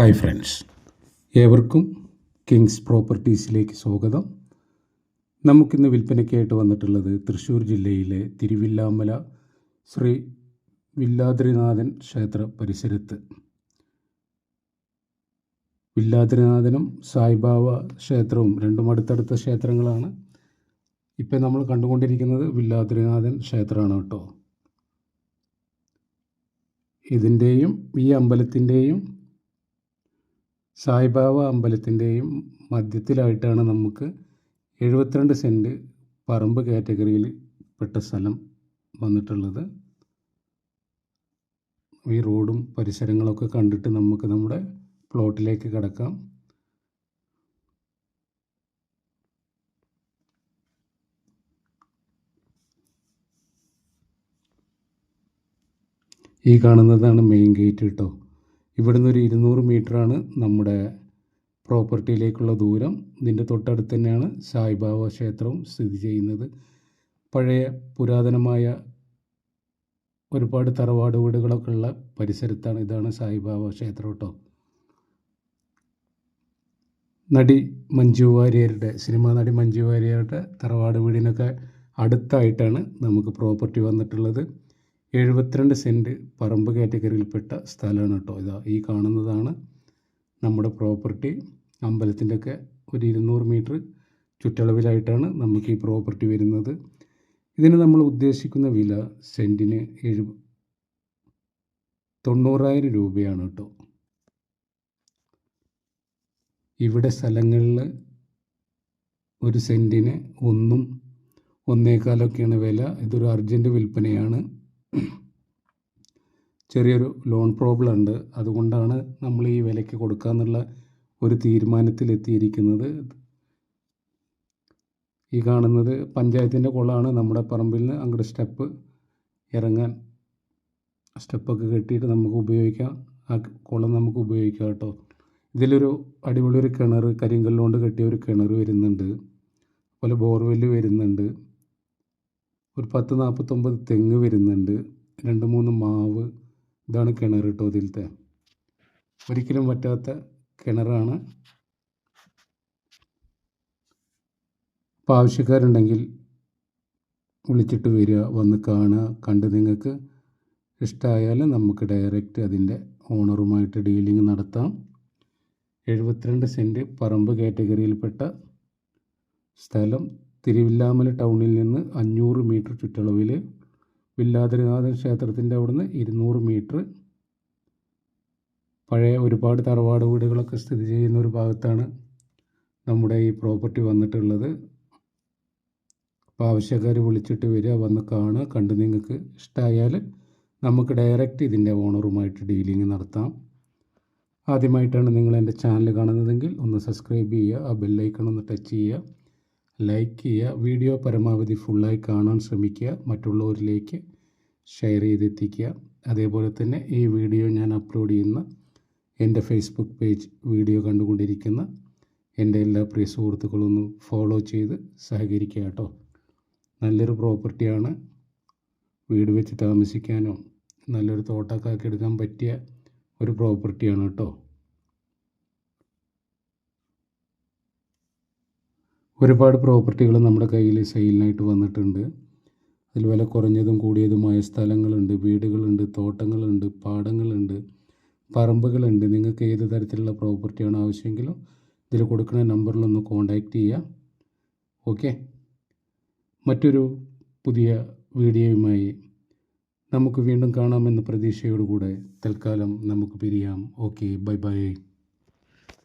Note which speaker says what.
Speaker 1: Hi friends ഏവർക്കും Kings പ്രോപ്പർട്ടീസിലേക്ക് സ്വാഗതം. നമുക്കിന്ന് വിൽപ്പനയ്ക്കായിട്ട് വന്നിട്ടുള്ളത് തൃശ്ശൂർ ജില്ലയിലെ തിരുവില്ലാമല ശ്രീ വില്ലാദ്രിനാഥൻ ക്ഷേത്ര പരിസരത്ത്. വില്ലാദ്രിനാഥനും സായിബാബ ക്ഷേത്രവും രണ്ടും അടുത്തടുത്ത ക്ഷേത്രങ്ങളാണ്. ഇപ്പം നമ്മൾ കണ്ടുകൊണ്ടിരിക്കുന്നത് വില്ലാദ്രിനാഥൻ ക്ഷേത്രമാണ് കേട്ടോ. ഇതിന്റെയും ഈ അമ്പലത്തിന്റെയും സായിബാബ അമ്പലത്തിന്റെയും മധ്യത്തിലായിട്ടാണ് നമുക്ക് എഴുപത്തിരണ്ട് സെന്റ് പറമ്പ് കാറ്റഗറിയിൽ പെട്ട സ്ഥലം വന്നിട്ടുള്ളത്. ഈ റോഡും പരിസരങ്ങളൊക്കെ കണ്ടിട്ട് നമുക്ക് നമ്മുടെ പ്ലോട്ടിലേക്ക് കിടക്കാം. ഈ കാണുന്നതാണ് മെയിൻ ഗേറ്റ് കേട്ടോ. ഇവിടുന്ന് ഒരു ഇരുന്നൂറ് മീറ്ററാണ് നമ്മുടെ പ്രോപ്പർട്ടിയിലേക്കുള്ള ദൂരം. ഇതിന്റെ തൊട്ടടുത്ത് തന്നെയാണ് സായിബാബ ക്ഷേത്രവും സ്ഥിതി ചെയ്യുന്നത്. പഴയ പുരാതനമായ ഒരുപാട് തറവാട് വീടുകളൊക്കെ ഉള്ള പരിസരത്താണ് ഇതാണ് സായിബാബ ക്ഷേത്രം കേട്ടോ. നടി മഞ്ജു വാര്യരുടെ സിനിമാ നടി മഞ്ജു വാര്യരുടെ തറവാട് വീടിനൊക്കെ അടുത്തായിട്ടാണ് നമുക്ക് പ്രോപ്പർട്ടി വന്നിട്ടുള്ളത്. എഴുപത്തിരണ്ട് സെന്റ് പറമ്പ് കാറ്റഗറിയിൽപ്പെട്ട സ്ഥലമാണ് കേട്ടോ ഇതാ ഈ കാണുന്നതാണ്. നമ്മുടെ പ്രോപ്പർട്ടി അമ്പലത്തിന്റെ ഒക്കെ ഒരു ഇരുന്നൂറ് മീറ്റർ ചുറ്റളവിലായിട്ടാണ് നമുക്ക് ഈ പ്രോപ്പർട്ടി വരുന്നത്. ഇതിന് നമ്മൾ ഉദ്ദേശിക്കുന്ന വില സെന്റിന് എഴു തൊണ്ണൂറായിരം രൂപയാണ് കേട്ടോ. ഇവിടെ സ്ഥലങ്ങളിൽ ഒരു സെന്റിന് ഒന്നും ഒന്നേക്കാലൊക്കെയാണ് വില. ഇതൊരു അർജന്റ് വിൽപ്പനയാണ്. ചെറിയൊരു ലോൺ പ്രോബ്ലം ഉണ്ട്. അതുകൊണ്ടാണ് നമ്മൾ ഈ വിലയ്ക്ക് കൊടുക്കാന്നുള്ള ഒരു തീരുമാനത്തിലെത്തിയിരിക്കുന്നത്. ഈ കാണുന്നത് പഞ്ചായത്തിന്റെ കുളമാണ്. നമ്മുടെ പറമ്പിൽ നിന്ന് അങ്ങോട്ട് സ്റ്റെപ്പ് ഇറങ്ങാൻ സ്റ്റെപ്പൊക്കെ കെട്ടിയിട്ട് നമുക്ക് ഉപയോഗിക്കാം. ആ കുളം നമുക്ക് ഉപയോഗിക്കാം കേട്ടോ. ഇതിലൊരു അടിപൊളി ഒരു കിണർ കരിങ്കല്ലുകൊണ്ട് കെട്ടിയ ഒരു കിണർ വരുന്നുണ്ട്. അതുപോലെ ബോർവെല്ല് വരുന്നുണ്ട്. ഒരു പത്ത് നാൽപ്പത്തൊമ്പത് തെങ്ങ് വരുന്നുണ്ട്. രണ്ട് മൂന്ന് മാവ്. ഇതാണ് കിണർ കേട്ടോ ഇതിലത്തെ ഒരിക്കലും പറ്റാത്ത കിണറാണ്. അപ്പോൾ ആവശ്യക്കാരുണ്ടെങ്കിൽ വിളിച്ചിട്ട് വരിക വന്ന് കാണുക കണ്ട് നിങ്ങൾക്ക് ഇഷ്ടമായാൽ നമുക്ക് ഡയറക്റ്റ് അതിന്റെ ഓണറുമായിട്ട് ഡീലിംഗ് നടത്താം. എഴുപത്തിരണ്ട് സെന്റ് പറമ്പ് കാറ്റഗറിയിൽപ്പെട്ട സ്ഥലം തിരുവില്ലാമല ടൗണിൽ നിന്ന് അഞ്ഞൂറ് മീറ്റർ ചുറ്റളവിൽ വില്ലാതിരിനാഥൻ ക്ഷേത്രത്തിന്റെ അവിടുന്ന് ഇരുന്നൂറ് മീറ്റർ. പഴയ ഒരുപാട് തറവാട് വീടുകളൊക്കെ സ്ഥിതി ചെയ്യുന്ന ഒരു ഭാഗത്താണ് നമ്മുടെ ഈ പ്രോപ്പർട്ടി വന്നിട്ടുള്ളത്. അപ്പോൾ ആവശ്യക്കാർ വിളിച്ചിട്ട് വരിക വന്ന് കാണുക കണ്ട് നിങ്ങൾക്ക് ഇഷ്ടമായാൽ നമുക്ക് ഡയറക്റ്റ് ഇതിന്റെ ഓണറുമായിട്ട് ഡീലിംഗ് നടത്താം. ആദ്യമായിട്ടാണ് നിങ്ങൾ എന്റെ ചാനൽ കാണുന്നതെങ്കിൽ ഒന്ന് സബ്സ്ക്രൈബ് ചെയ്യുക ആ ബെല്ലൈക്കൺ ഒന്ന് ടച്ച് ചെയ്യുക. ലൈക്ക് ചെയ്യുക. വീഡിയോ പരമാവധി ഫുള്ളായി കാണാൻ ശ്രമിക്കുക. മറ്റുള്ളവരിലേക്ക് ഷെയർ ചെയ്തെത്തിക്കുക. അതേപോലെ തന്നെ ഈ വീഡിയോ ഞാൻ അപ്ലോഡ് ചെയ്യുന്ന എന്റെ ഫേസ്ബുക്ക് പേജ് വീഡിയോ കണ്ടുകൊണ്ടിരിക്കുന്ന എന്റെ എല്ലാ പ്രിയ സുഹൃത്തുക്കളൊന്ന് ഫോളോ ചെയ്ത് സഹകരിക്കുക കേട്ടോ. നല്ലൊരു പ്രോപ്പർട്ടിയാണ് വീട് വെച്ച് താമസിക്കാനോ നല്ലൊരു തോട്ടക്കാക്കി എടുക്കാൻ പറ്റിയ ഒരു പ്രോപ്പർട്ടിയാണ് കേട്ടോ. ഒരുപാട് പ്രോപ്പർട്ടികൾ നമ്മുടെ കയ്യിൽ സെയിലിനായിട്ട് വന്നിട്ടുണ്ട്. അതിൽ വില കുറഞ്ഞതും കൂടിയതുമായ സ്ഥലങ്ങളുണ്ട്. വീടുകളുണ്ട് തോട്ടങ്ങളുണ്ട് പാടങ്ങളുണ്ട് പറമ്പുകളുണ്ട്. നിങ്ങൾക്ക് ഏത് തരത്തിലുള്ള പ്രോപ്പർട്ടിയാണ് ആവശ്യമെങ്കിലും ഇതിൽ കൊടുക്കുന്ന നമ്പറിലൊന്ന് കോൺടാക്റ്റ് ചെയ്യുക. ഓക്കെ? മറ്റൊരു പുതിയ വീഡിയോയുമായി നമുക്ക് വീണ്ടും കാണാമെന്ന പ്രതീക്ഷയോടുകൂടെ തൽക്കാലം നമുക്ക് പിരിയാം. Okay bye bye.